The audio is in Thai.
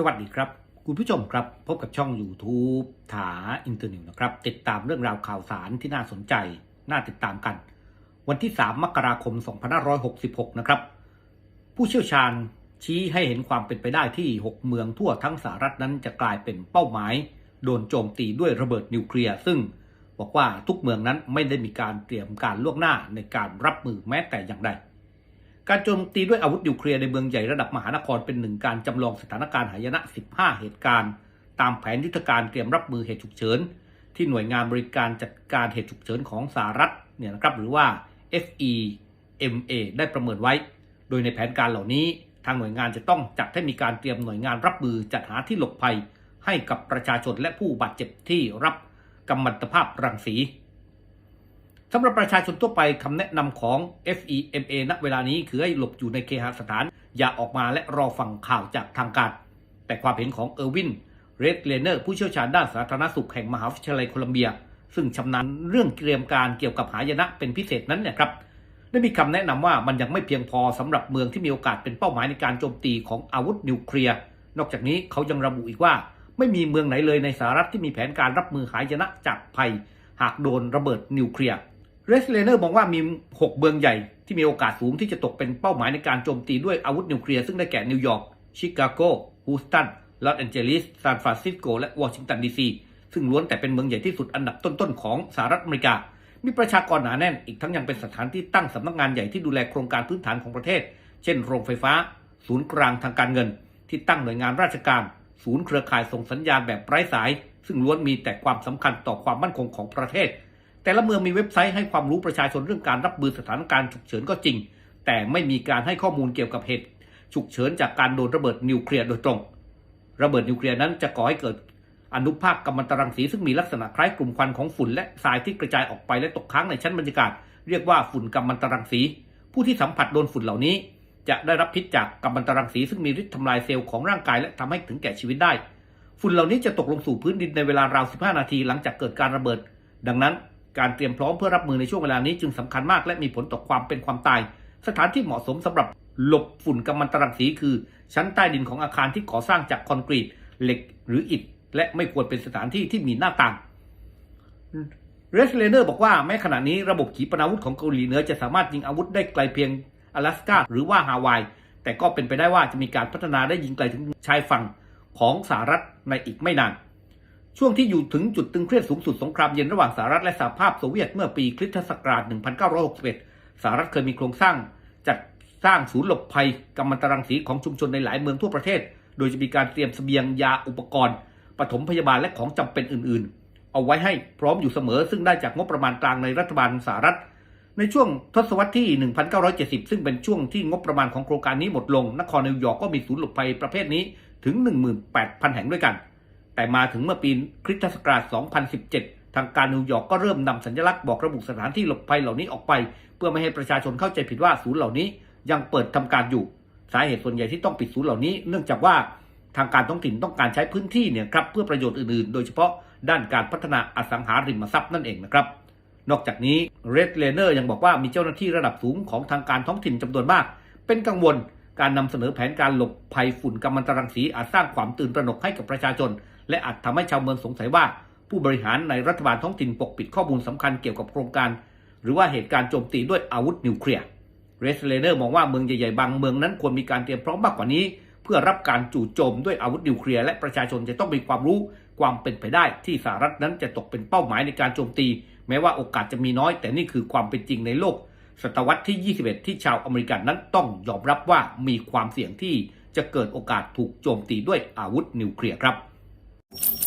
สวัสดีครับ คุณผู้ชมครับพบกับช่อง YouTube ถาอินเตอร์นิวนะครับ ติดตามเรื่องราวข่าวสารที่น่าสนใจ น่าติดตามกัน วันที่ 3 มกราคม 2566 นะครับ ผู้เชี่ยวชาญชี้ให้เห็นความเป็นไปได้ที่ 6 เมืองทั่วทั้งสหรัฐนั้นจะกลายเป็นเป้าหมาย โดนโจมตีด้วยระเบิดนิวเคลียร์ซึ่งบอกว่าทุกเมืองนั้นไม่ได้มีการเตรียมการล่วงหน้าในการรับมือแม้แต่อย่างใด การโจมตีด้วยอาวุธนิวเคลียร์ในเมืองใหญ่ระดับมหานครเป็นหนึ่งการจำลองสถานการณ์หายนะ 15 เหตุการณ์ ตามแผนยุทธการเตรียมรับมือเหตุฉุกเฉิน ที่หน่วยงานบริการจัดการเหตุฉุกเฉินของสหรัฐเนี่ยนะครับหรือว่า FEMA ได้ประเมินไว้ โดยในแผนการเหล่านี้ ทางหน่วยงานจะต้องจัดให้มีการเตรียมหน่วยงานรับมือจัดหาที่หลบภัย ให้กับประชาชนและผู้บาดเจ็บที่รับกัมมันตภาพรังสี สำหรับประชาชนทั่วไปคำแนะนำของ FEMA ณเวลานี้คือให้หลบอยู่ในเคหสถาน อย่าออกมาและรอฟังข่าวจากทางการ แต่ความเห็นของเออร์วิน เรดเลเนอร์ ผู้เชี่ยวชาญด้านสาธารณสุขแห่งมหาวิทยาลัยโคลัมเบีย ซึ่งชำนาญเรื่องเตรียมการเกี่ยวกับหายนะเป็นพิเศษนั้นเนี่ยครับได้มีคำแนะนำว่ามันยังไม่เพียงพอสำหรับเมืองที่มีโอกาสเป็นเป้าหมายในการโจมตีของอาวุธนิวเคลียร์นอกจากนี้เขายังระบุอีกว่า ไม่มีเมืองไหนเลยในสหรัฐที่มีแผนการรับมือหายนะจากภัย หากโดนระเบิดนิวเคลียร์ เรสเลเนอร์มองว่ามี 6 เมืองใหญ่ที่มีโอกาสสูงที่จะตกเป็นเป้าหมายในการโจมตีด้วยอาวุธนิวเคลียร์ซึ่งได้แก่นิวยอร์ก ชิคาโก ฮูสตัน ลอสแอนเจลิส ซานฟรานซิสโก และวอชิงตันดีซี ซึ่งล้วนแต่เป็นเมืองใหญ่ที่สุดอันดับต้นๆ ของสหรัฐอเมริกา มีประชากรหนาแน่น อีกทั้งยังเป็นสถานที่ตั้งสำนักงานใหญ่ที่ดูแลโครงการพื้นฐานของประเทศ เช่น โรงไฟฟ้า ศูนย์กลางทางการเงิน ที่ตั้งหน่วยงานราชการ ศูนย์เครือข่ายส่งสัญญาณแบบไร้สาย ซึ่งล้วนมีแต่ความสำคัญต่อความมั่นคงของประเทศ แต่ละเมืองมีเว็บไซต์ให้ความรู้ประชาชนเรื่องการรับมือสถานการณ์ฉุกเฉินก็จริง แต่ไม่มีการให้ข้อมูลเกี่ยวกับเหตุฉุกเฉินจากการโดนระเบิดนิวเคลียร์โดยตรง ระเบิดนิวเคลียร์นั้นจะก่อให้เกิดอนุภาคกัมมันตรังสีซึ่งมีลักษณะคล้ายกลุ่มควันของฝุ่นและทรายที่กระจายออกไปและตกค้างในชั้นบรรยากาศ เรียกว่าฝุ่นกัมมันตรังสี ผู้ที่สัมผัสโดนฝุ่นเหล่านี้ จะได้รับพิษจากกัมมันตรังสีซึ่งมีฤทธิ์ทำลายเซลล์ของร่างกายและทำให้ถึงแก่ชีวิตได้ ฝุ่นเหล่านี้จะตกลงสู่พื้นดินในเวลาราว 15 นาทีหลังจากเกิดการระเบิด ดังนั้น การเตรียมพร้อมเพื่อรับมือในช่วงเวลานี้จึงสำคัญมากและมีผลต่อความเป็นความตาย สถานที่เหมาะสมสำหรับหลบฝุ่นกัมมันตรังสีคือ ชั้นใต้ดินของอาคารที่ก่อสร้างจากคอนกรีตเหล็กหรืออิฐ และไม่ควรเป็นสถานที่ที่มีหน้าต่างเรสเลเนอร์บอกว่าแม้ขณะนี้ระบบขีปนาวุธของเกาหลีเหนือจะสามารถยิงอาวุธได้ไกลเพียง阿拉สกาหรือว่าฮาวาย แต่ก็เป็นไปได้ว่าจะมีการพัฒนาได้ยิงไกลถึงชายฝั่งของสหรัฐในอีกไม่นาน ช่วงที่อยู่ถึงจุดตึงเครียดสูงสุดสงครามเย็นระหว่างสหรัฐและสหภาพโซเวียตเมื่อปีคริสตศักราช 1961 สหรัฐเคยมีโครงสร้างจัดสร้างศูนย์หลบภัยกัมมันตรังสีของชุมชนในหลายเมืองทั่วประเทศ โดยจะมีการเตรียมเสบียงยาอุปกรณ์ปฐมพยาบาลและของจำเป็นอื่น ๆ เอาไว้ให้พร้อมอยู่เสมอ ซึ่งได้จากงบประมาณกลางในรัฐบาลสหรัฐ ในช่วงทศวรรษที่ 1970 ซึ่งเป็นช่วงที่งบประมาณของโครงการนี้หมดลง นครนิวยอร์กก็มีศูนย์หลบภัยประเภทนี้ถึง 18,000 แห่งด้วยกัน แต่มาถึงเมื่อปีคริสตศักราช 2017 ทางการนิวยอร์กก็เริ่มนำสัญลักษณ์บอกระบุสถานที่หลบภัยเหล่านี้ออกไป เพื่อไม่ให้ประชาชนเข้าใจผิดว่าศูนย์เหล่านี้ยังเปิดทำการอยู่ สาเหตุส่วนใหญ่ที่ต้องปิดศูนย์เหล่านี้ เนื่องจากว่าทางการท้องถิ่นต้องการใช้พื้นที่เนี่ยครับเพื่อประโยชน์อื่นๆ โดยเฉพาะด้านการพัฒนาอสังหาริมทรัพย์นั่นเองนะครับ นอกจากนี้เรดเลเนอร์ยังบอกว่ามีเจ้าหน้าที่ระดับสูงของทางการท้องถิ่นจำนวนมาก เป็นกังวลการนำเสนอแผนการหลบภัยฝุ่นกัมมันตรังสีอาจสร้างความตื่นตระหนกให้กับประชาชน และอาจทำให้ชาวเมืองสงสัยว่า ผู้บริหารในรัฐบาลท้องถิ่นปกปิดข้อมูลสำคัญเกี่ยวกับโครงการ หรือว่าเหตุการณ์โจมตีด้วยอาวุธนิวเคลียร์เรสเลเนอร์มองว่าเมืองใหญ่ๆบางเมืองนั้นควรมีการเตรียมพร้อมมากกว่านี้ เพื่อรับการจู่โจมด้วยอาวุธนิวเคลียร์และประชาชนจะต้องมีความรู้ความเป็นไปได้ที่สหรัฐนั้นจะตกเป็นเป้าหมายในการโจมตี แม้ว่าโอกาสจะมีน้อย แต่นี่คือความเป็นจริงในโลก ศตวรรษที่ 21 ที่ชาวอเมริกันนั้นต้องยอมรับว่ามีความเสี่ยงที่จะเกิดโอกาสถูกโจมตีด้วยอาวุธนิวเคลียร์ครับ you